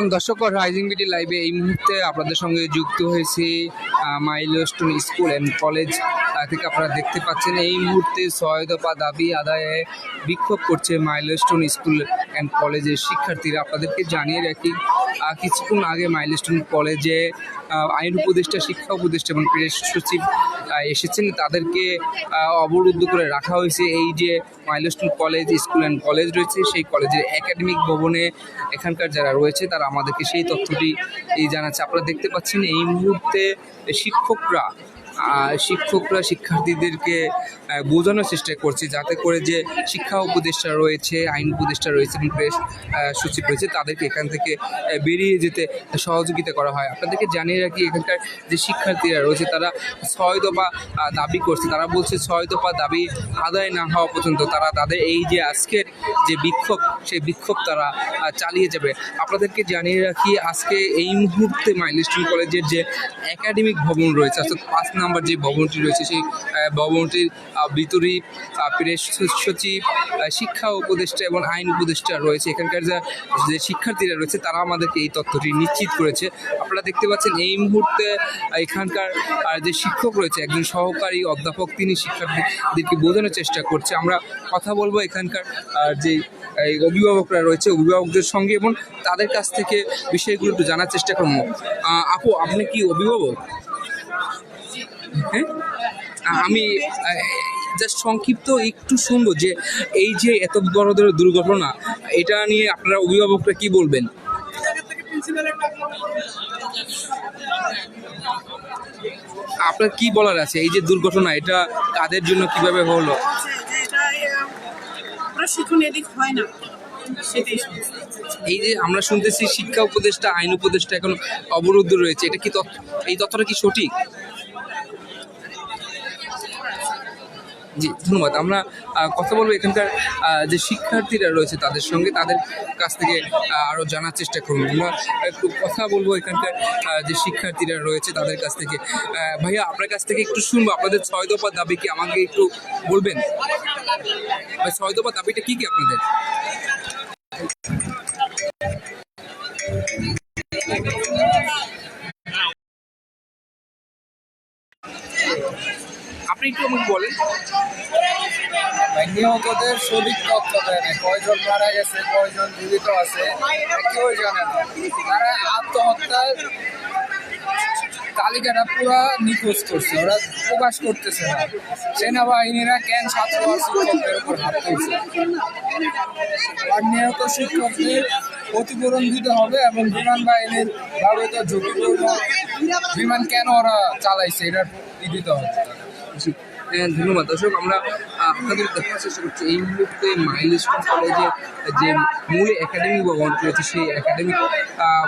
দর্শক rising BD লাইভে এই মুহূর্তে আপনাদের সঙ্গে যুক্ত হয়েছি মাইলস্টোন স্কুল অ্যান্ড কলেজ থেকে আপনারা দেখতে পাচ্ছেন। এই মুহূর্তে ছয় দফা দাবি আদায়ে বিক্ষোভ করছে মাইলস্টোন স্কুল অ্যান্ড কলেজের শিক্ষার্থীরা। আপনাদেরকে জানিয়ে রাখি কিছুক্ষণ আগে মাইলস্টোন কলেজে আইন উপদেষ্টা, শিক্ষা উপদেষ্টা এবং প্রেস সচিব এসেছেন, তাদেরকে অবরুদ্ধ করে রাখা হয়েছে। এই যে milestone college, school and college রয়েছে, সেই কলেজের একাডেমিক ভবনে এখানকার যারা রয়েছে, তারা আমাদেরকে সেই তথ্যটি জানাচ্ছে। আপনারা দেখতে পাচ্ছেন, এই মুহূর্তে শিক্ষকরা শিক্ষকরা, শিক্ষার্থীদেরকে বোঝানোর চেষ্টা করছে যাতে করে যে শিক্ষা উপদেষ্টা রয়েছে, আইন উপদেষ্টা রয়েছে এবং প্রেস সচিব রয়েছে, তাদেরকে এখান থেকে বেরিয়ে যেতে সহযোগিতা করা হয়। আপনাদেরকে জানিয়ে রাখি, এখানকার যে শিক্ষার্থীরা রয়েছে, তারা ছয় দফা দাবি করছে। তারা বলছে ছয় দফা দাবি আদায় না হওয়া পর্যন্ত তারা তাদের এই যে আজকের যে বিক্ষোভ, সেই বিক্ষোভ তারা চালিয়ে যাবে। আপনাদেরকে জানিয়ে রাখি, আজকে এই মুহূর্তে মাইলস্টোন কলেজের যে একাডেমিক ভবন রয়েছে, অর্থাৎ পাঁচ নাম্বার যে ভবনটি রয়েছে সেই ভবনটির ভিতরেই প্রেস সচিব শিক্ষা উপদেষ্টা এবং আইন উপদেষ্টা রয়েছে। এখানকার যা, যে শিক্ষার্থীরা রয়েছে, তারা আমাদেরকে এই তথ্যটি নিশ্চিত করেছে। আপনারা দেখতে পাচ্ছেন এই মুহূর্তে এখানকার যে শিক্ষক রয়েছে, একজন সহকারী অধ্যাপক, তিনি শিক্ষার্থীদেরকে বোঝানোর চেষ্টা করছে। আমরা কথা বলব এখানকার যে, এই অভিভাবকরা রয়েছে, অভিভাবকদের সঙ্গে এবং তাদের কাছ থেকে বিষয়গুলো একটু জানার চেষ্টা করব। আপু, আপনি কি অভিভাবক? হ্যাঁ? আমি জাস্ট সংক্ষিপ্ত একটু শুনব যে এই যে এত বড় ধরনের দুর্ঘটনা এটা নিয়ে আপনারা অভিভাবকরা কি বলবেন? আপনার কি বলার আছে? এই যে দুর্ঘটনা এটা কাদের জন্য কীভাবে হলো? হয় না। এই যে আমরা শুনতেছি শিক্ষা উপদেষ্টা আইন উপদেষ্টা এখন অবরুদ্ধ রয়েছে এটা কি তথ্য এই তথ্যটা কি সঠিক? জি, ধন্যবাদ। আমরা কথা বলব এখানকার যে শিক্ষার্থীরা রয়েছে তাদের সঙ্গে, তাদের কাছ থেকে আরও জানার চেষ্টা করুন আমরা একটু কথা বলব এখানকার যে শিক্ষার্থীরা রয়েছে তাদের কাছ থেকে। ভাইয়া, আপনার কাছ থেকে একটু শুনব। আপনাদের ছয় দফা দাবি কি আমাকে একটু বলবেন? ছয় দফা দাবিটা কী কী আপনাদের? আপনি বলেন? নিহতদের সঠিক তথ্য দেয় না কয়জন মারা গেছে, কয়জন জীবিত আছে কেউ জানে না। তারা আত্মহত্যার তালিকাটা পুরো নিখোঁজ করছে, ওরা প্রকাশ করতেছে না। সেনাবাহিনীরা কেন ছাত্র শিক্ষকদের উপর হাত তুলছে? আর নিহত শিক্ষকদের ক্ষতিপূরণ দিতে হবে এবং বিমান বাহিনীর ব্যবহৃত ঝুঁকিপূর্ণ বিমান কেন ওরা চালাইছে, এটার ই দিতে হবে? ধন্যবাদ। দর্শক আমরা আপনাদের দেখার চেষ্টা করছি এই মুহূর্তে মাইলস্টোন কলেজে যে মূল একাডেমিক ভবন রয়েছে সেই একাডেমিক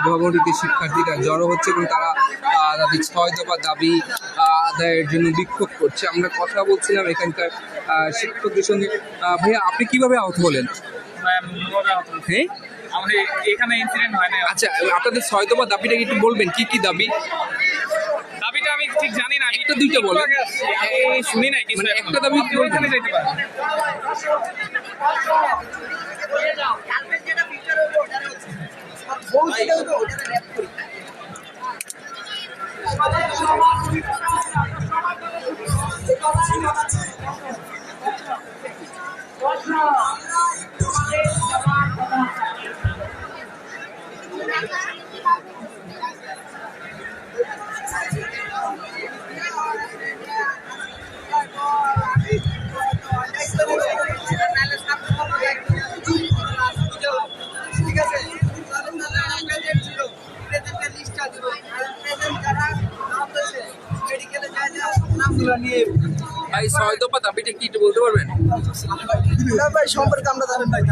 ভবনটিতে শিক্ষার্থীরা জড়ো হচ্ছে এবং তারা তাদের ছয় দফা দাবি আদায়ের জন্য বিক্ষোভ করছে। আমরা কথা বলছিলাম এখানকার শিক্ষকদের সঙ্গে। ভাইয়া আপনি কীভাবে আহত হলেন? হ্যাঁ? আমাদের এখানে ইনসিডেন্ট হয় না আচ্ছা আপনাদের ছয় দফা দাবিটা কি একটু বলবেন? কি কি দাবি? দাবিটা আমি ঠিক জানি না আমি একটা দুইটা আমি শুনি নাই কিছু মানে একটা দাবি ওইখানে যেতে পারেন ভাই ছয় দফা দাবিটা কি বলতে পারবেন? ভাই সম্পর্কে আমরা জানেন ভাই